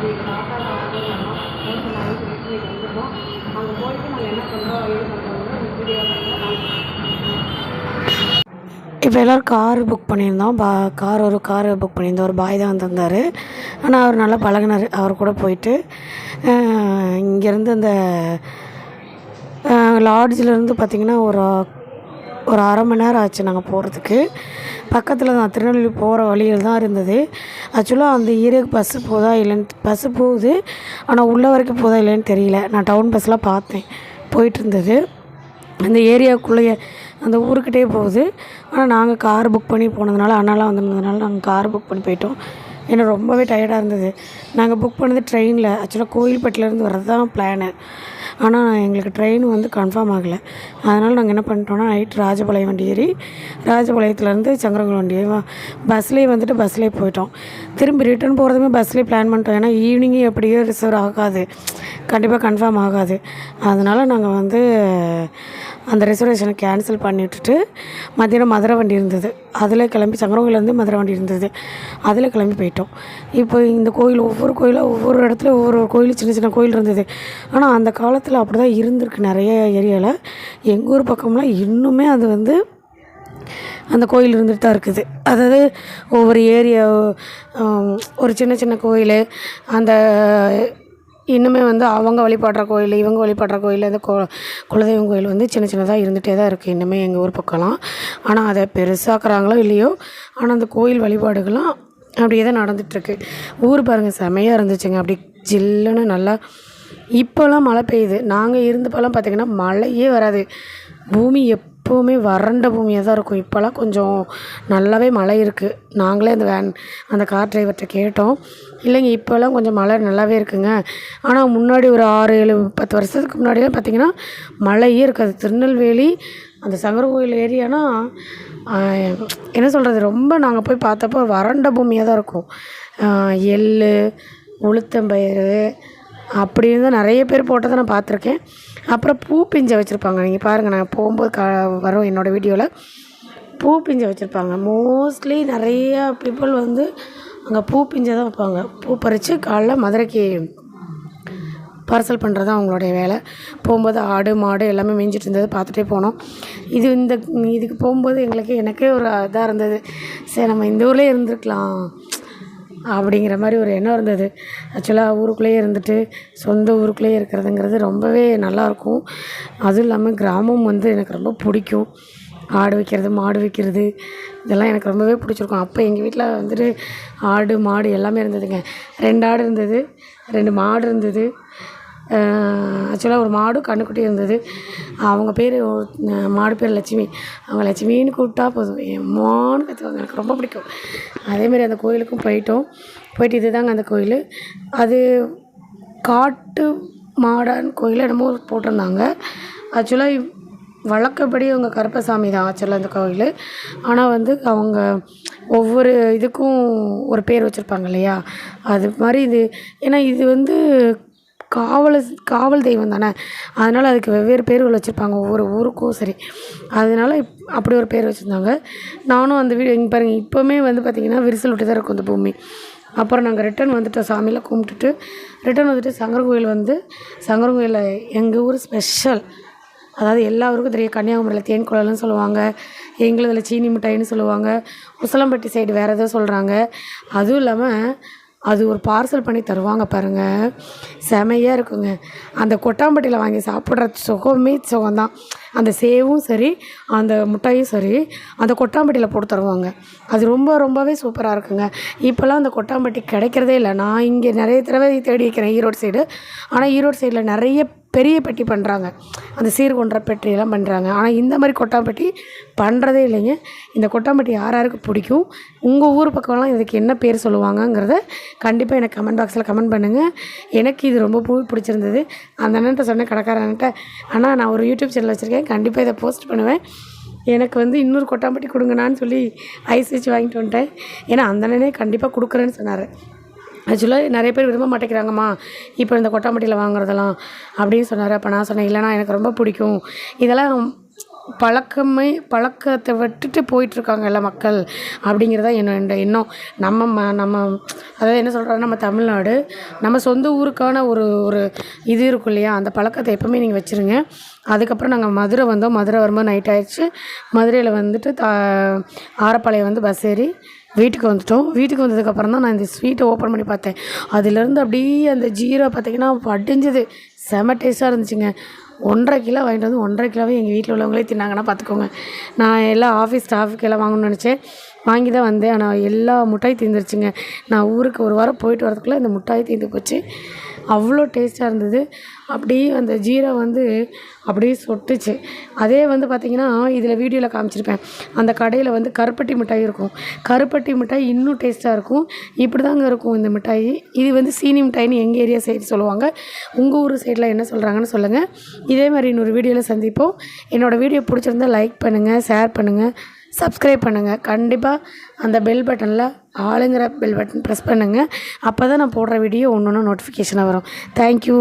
அப்படி அது எங்கள் தாத்தா வந்து நம்ம ஃபோன் பண்ணாங்க சொல்லிட்டு வந்துருக்கோம் அங்கே போயிட்டு நாங்கள் என்ன பண்ணுறோம் ஏது பண்ணுறோம்னு வீடியோ பண்ணுறோம் இப்போ எல்லோரும் கார் புக் பண்ணியிருந்தோம். பா கார் ஒரு கார் புக் பண்ணியிருந்தோம். ஒரு பாய் தான் வந்திருந்தார் ஆனால் அவர் நல்லா பழகினார். அவர் கூட போயிட்டு இங்கேருந்து அந்த லாட்ஜிலேருந்து பார்த்திங்கன்னா ஒரு ஒரு அரை மணி நேரம் ஆச்சு நாங்கள் போகிறதுக்கு பக்கத்தில் தான் திருநெல்வேலி போகிற வழியில் தான் இருந்தது. ஆக்சுவலாக அந்த ஏரியாவுக்கு பஸ்ஸு போதா இல்லைன்னு பஸ்ஸு போகுது. ஆனால் உள்ளே வரைக்கும் போதா இல்லைன்னு தெரியல. நான் டவுன் பஸ்லாம் பார்த்தேன். போயிட்டு இருந்தது. அந்த ஏரியாவுக்குள்ளேயே அந்த ஊருக்கிட்டே போகுது. ஆனால் நாங்கள் கார் புக் பண்ணி போனதுனால அண்ணாலாம் வந்திருந்ததுனால நாங்கள் கார் புக் பண்ணி போயிட்டோம். ஏன்னா ரொம்பவே டயர்டாக இருந்தது. நாங்கள் புக் பண்ணது ட்ரெயினில் ஆக்சுவலாக கோயில்பட்டிலேருந்து வர்றது தான் பிளானு ஆனால் எங்களுக்கு ட்ரெயின் வந்து கன்ஃபார்ம் ஆகலை. அதனால் நாங்கள் என்ன பண்ணிட்டோம்னா நைட் ராஜபாளையம் வண்டி ஏறி ராஜபாளையத்துலேருந்து சங்கரங்குளம் வண்டி பஸ்லேயே வந்துட்டு பஸ்லேயே போயிட்டோம். திரும்பி ரிட்டர்ன் போகிறதுமே பஸ்லேயே பிளான் பண்ணிட்டோம். ஏன்னா ஈவினிங்கே எப்படியோ ரிசர்வ் ஆகாது. கண்டிப்பாக கன்ஃபார்ம் ஆகாது. அதனால் நாங்கள் வந்து அந்த ரிசர்வேஷனை கேன்சல் பண்ணிவிட்டுட்டு மதியானம் மத்தியானம் மதுரை வண்டி இருந்தது. அதில் கிளம்பி சங்கரங்கோயிலேருந்து மதுரை வண்டி இருந்தது. அதில் கிளம்பி போயிட்டோம். இப்போ இந்த கோயில் ஒவ்வொரு கோயிலாக ஒவ்வொரு இடத்துல ஒவ்வொரு கோயில் சின்ன சின்ன கோயில் இருந்தது. ஆனால் அந்த காலத்தில் அப்படி தான் இருந்திருக்கு நிறைய ஏரியாவில் எங்கள் ஊர் பக்கம்லாம் இன்னுமே அது வந்து அந்த கோயில் இருந்துட்டு தான் இருக்குது. அதாவது ஒவ்வொரு ஏரியா ஒரு சின்ன சின்ன கோயில் அந்த இன்னுமே வந்து அவங்க வழிபடுற கோயில் இவங்க வழிபடுற கோயில் அந்த கோ குலதெய்வம் கோயில் வந்து சின்ன சின்னதாக இருந்துகிட்டே தான் இருக்குது இன்னுமே எங்கள் ஊர் பக்கம்லாம். ஆனால் அதை பெருசாக்குறாங்களோ இல்லையோ ஆனால் அந்த கோயில் வழிபாடுகள்லாம் அப்படியே தான் நடந்துகிட்ருக்கு ஊர் பாருங்கள் செமையாக இருந்துச்சுங்க. அப்படி ஜில்லுன்னு நல்லா இப்போல்லாம் மழை பெய்யுது. நாங்கள் இருந்தப்போலாம் பார்த்திங்கன்னா மழையே வராது. பூமி எப் எப்போவுமே வறண்ட பூமியாக தான் இருக்கும். இப்போல்லாம் கொஞ்சம் நல்லாவே மழை இருக்குது நாங்களே அந்த வேன் அந்த கார் டிரைவர்கிட்ட கேட்டோம். இல்லைங்க இப்போல்லாம் கொஞ்சம் மழை நல்லாவே இருக்குங்க. ஆனால் முன்னாடி ஒரு ஆறு ஏழு பத்து வருஷத்துக்கு முன்னாடியெல்லாம் பார்த்திங்கன்னா மழையே இருக்காது. திருநெல்வேலி அந்த சங்கரகோயில் ஏரியானா என்ன சொல்கிறது ரொம்ப நாங்கள் போய் பார்த்தப்போ வறண்ட பூமியாக தான் இருக்கும். எள் உளுத்தம்பயிறு அப்படின்னு தான் நிறைய பேர் போட்டதை நான் பார்த்துருக்கேன். அப்புறம் பூ பிஞ்சை வச்சுருப்பாங்க. நீங்கள் பாருங்கள் நான் போகும்போது க வரும் என்னோடய வீடியோவில் பூ பிஞ்சை வச்சுருப்பாங்க. மோஸ்ட்லி நிறையா பீப்புள் வந்து அங்கே பூ பிஞ்சை தான் வைப்பாங்க. பூ பறித்து காலைல மதுரைக்கு பார்சல் பண்ணுறது தான் அவங்களுடைய வேலை. போகும்போது ஆடு மாடு எல்லாமே மேய்ஞ்சிட்டு இருந்தது பார்த்துட்டே போனோம். இது இந்த இதுக்கு போகும்போது எங்களுக்கு எனக்கே ஒரு இதாக இருந்தது. சரி நம்ம இந்த ஊர்லேயே இருந்திருக்கலாம். அப்படிங்கிற மாதிரி ஒரு எண்ணம் இருந்தது. ஆக்சுவலாக ஊருக்குள்ளேயே இருந்துட்டு சொந்த ஊருக்குள்ளேயே இருக்கிறதுங்கிறது ரொம்பவே நல்லாயிருக்கும் அதுவும் இல்லாமல் கிராமம் வந்து எனக்கு ரொம்ப பிடிக்கும். ஆடு வைக்கிறது மாடு வைக்கிறது இதெல்லாம் எனக்கு ரொம்பவே பிடிச்சிருக்கும். அப்போ எங்கள் வீட்டில் வந்துட்டு ஆடு மாடு எல்லாமே இருந்ததுங்க. ரெண்டு ஆடு இருந்தது ரெண்டு மாடு இருந்தது. ஆக்சுவலாக ஒரு மாடும் கண்ணுக்குட்டி இருந்தது. அவங்க பேர் மாடு பேர் லட்சுமி. அவங்க லட்சுமின்னு கூப்பிட்டா போதும். எம்மான்னு கற்றுவாங்க எனக்கு ரொம்ப பிடிக்கும். அதேமாரி அந்த கோயிலுக்கும் போயிட்டோம். போயிட்டு இதுதாங்க அந்த கோயில். அது காட்டு மாடான் கோயில் என்னமோ போட்டிருந்தாங்க. ஆக்சுவலாக வழக்கப்படி அவங்க கருப்பசாமி தான் ஆக்சுவலாக அந்த கோயில். ஆனால் வந்து அவங்க ஒவ்வொரு இதுக்கும் ஒரு பேர் வச்சுருப்பாங்க இல்லையா? அது மாதிரி இது. ஏன்னா இது வந்து காவல் காவல் தெய்வம் தானே? அதனால் அதுக்கு வெவ்வேறு பேர்கள் வச்சுருப்பாங்க ஒவ்வொரு ஊருக்கும் சரி. அதனால இப் அப்படி ஒரு பேர் வச்சுருந்தாங்க. நானும் அந்த வீடு இங்கே பாருங்கள் இப்போவுமே வந்து பார்த்திங்கன்னா விரிசல் விட்டு தான் இருக்கும் அந்த பூமி. அப்புறம் நாங்கள் ரிட்டன் வந்துட்டோம் சாமியில் கும்பிட்டுட்டு. ரிட்டன் வந்துட்டு சங்கரன் வந்து சங்கரன் கோயிலில் எங்கள் ஊர் ஸ்பெஷல் அதாவது எல்லாருக்கும் தெரியும் கன்னியாகுமரியில் தேன் குழல்னு சொல்லுவாங்க எங்களுதில் சீனி மிட்டாயின்னு சொல்லுவாங்க உசலம்பட்டி சைடு வேறு ஏதோ சொல்கிறாங்க அதுவும் இல்லாமல் அது ஒரு பார்சல் பண்ணி தருவாங்க பாருங்கள் செமையாக இருக்குங்க. அந்த கொட்டாம்பட்டியில் வாங்கி சாப்பிட்ற சுகமே சுகம்தான். அந்த சேவும் சரி அந்த முட்டையும் சரி அந்த கொட்டாம்பட்டியில் போட்டு தருவாங்க. அது ரொம்ப ரொம்பவே சூப்பராக இருக்குங்க. இப்போல்லாம் அந்த கொட்டாம்பட்டி கிடைக்கிறதே இல்லை. நான் இங்கே நிறைய தடவை தேடி வைக்கிறேன் ஈரோடு சைடு ஆனால் ஈரோடு சைடில் நிறைய பெரிய பெட்டி பண்ணுறாங்க அந்த சீர்கொன்ற பெட்டியெல்லாம் பண்ணுறாங்க ஆனால் இந்த மாதிரி கொட்டாம்பட்டி பண்ணுறதே இல்லைங்க. இந்த கொட்டாம்பட்டி யார் யாருக்கு பிடிக்கும்? உங்கள் ஊர் பக்கம்லாம் இதுக்கு என்ன பேர் சொல்லுவாங்கங்கிறத கண்டிப்பாக எனக்கு கமெண்ட் பாக்ஸில் கமெண்ட் பண்ணுங்கள் எனக்கு இது ரொம்ப பூ பிடிச்சிருந்தது. அந்த அண்ணன்ட்ட சொன்னேன் கடைக்காரன்ட்ட ஆனால் நான் ஒரு யூடியூப் சேனல் வச்சுருக்கேன். கண்டிப்பாக இதை போஸ்ட் பண்ணுவேன். எனக்கு வந்து இன்னொரு கொட்டாம்பட்டி கொடுங்கண்ணான்னு சொல்லி ஐஸ் வச்சு வாங்கிட்டு வந்துட்டேன். ஏன்னா அந்த அண்ணனே கண்டிப்பாக கொடுக்குறேன்னு சொன்னார். ஆக்சுவலாக நிறைய பேர் விரும்ப மாட்டேங்கிறாங்கம்மா. இப்போ இந்த கொட்டாம்பட்டியில் வாங்குறதெல்லாம் அப்படின்னு சொன்னார். அப்போ நான் சொன்னேன் இல்லைனா எனக்கு ரொம்ப பிடிக்கும். இதெல்லாம் பழக்கமே பழக்கத்தை விட்டுட்டு போயிட்டுருக்காங்க எல்லா மக்கள் அப்படிங்கிறதா என்னோட எண்ணம். நம்ம ம நம்ம அதாவது என்ன சொல்கிறாங்க நம்ம தமிழ்நாடு நம்ம சொந்த ஊருக்கான ஒரு ஒரு இது இருக்கும் இல்லையா? அந்த பழக்கத்தை எப்போவுமே நீங்கள் வச்சுருங்க. அதுக்கப்புறம் நாங்கள் மதுரை வந்தோம். மதுரை வரும்போது நைட் ஆயிடுச்சு. மதுரையில் வந்துட்டு தா ஆரப்பாளையம் வந்து பஸ் ஏறி வீட்டுக்கு வந்துட்டோம். வீட்டுக்கு வந்ததுக்கப்புறம் தான் நான் இந்த ஸ்வீட்டை ஓப்பன் பண்ணி பார்த்தேன். அதுலேருந்து அப்படியே அந்த ஜீரோ பார்த்தீங்கன்னா படிஞ்சது செம டேஸ்ட்டாக இருந்துச்சுங்க. ஒன்றரை கிலோ வாங்கிட்டு வந்து ஒன்றரை கிலோவே எங்கள் வீட்டில் உள்ளவங்களே தின்னாங்கன்னா பார்த்துக்கோங்க நான் எல்லாம் ஆஃபீஸ் ஸ்டாஃபுக்கு எல்லாம் வாங்கணும்னு நினச்சேன். வாங்கி தான் வந்தேன். ஆனால் எல்லா மிட்டாய் தீர்ந்துருச்சுங்க நான் ஊருக்கு ஒரு வாரம் போயிட்டு வரதுக்குள்ளே இந்த மிட்டாய் தீர்ந்து போச்சு. அவ்வளோ டேஸ்ட்டாக இருந்தது. அப்படியே அந்த ஜீரா வந்து அப்படியே சொட்டுச்சு. அதே வந்து பார்த்திங்கன்னா இதில் வீடியோவில் காமிச்சிருப்பேன். அந்த கடையில் வந்து கருப்பட்டி மிட்டாய் இருக்கும். கருப்பட்டி மிட்டாய் இன்னும் டேஸ்ட்டாக இருக்கும். இப்படி தாங்க இருக்கும் இந்த மிட்டாய். இது வந்து சீனி மிட்டாய்ன்னு எங்கள் ஏரியா சைடு சொல்லுவாங்க. உங்கள் ஊர் சைடில் என்ன சொல்கிறாங்கன்னு சொல்லுங்கள் இதே மாதிரி இன்னொரு வீடியோவில் சந்திப்போம். என்னோடய வீடியோ பிடிச்சிருந்தா லைக் பண்ணுங்கள் ஷேர் பண்ணுங்கள் சப்ஸ்கிரைப் பண்ணுங்கள் கண்டிப்பாக அந்த பெல் பட்டனில் ஆளுங்கிற பெல் பட்டன் ப்ரெஸ் பண்ணுங்கள் அப்போ தான் நான் போடுற வீடியோ ஒன்று ஒன்று நோட்டிஃபிகேஷனாக வரும். தேங்க்யூ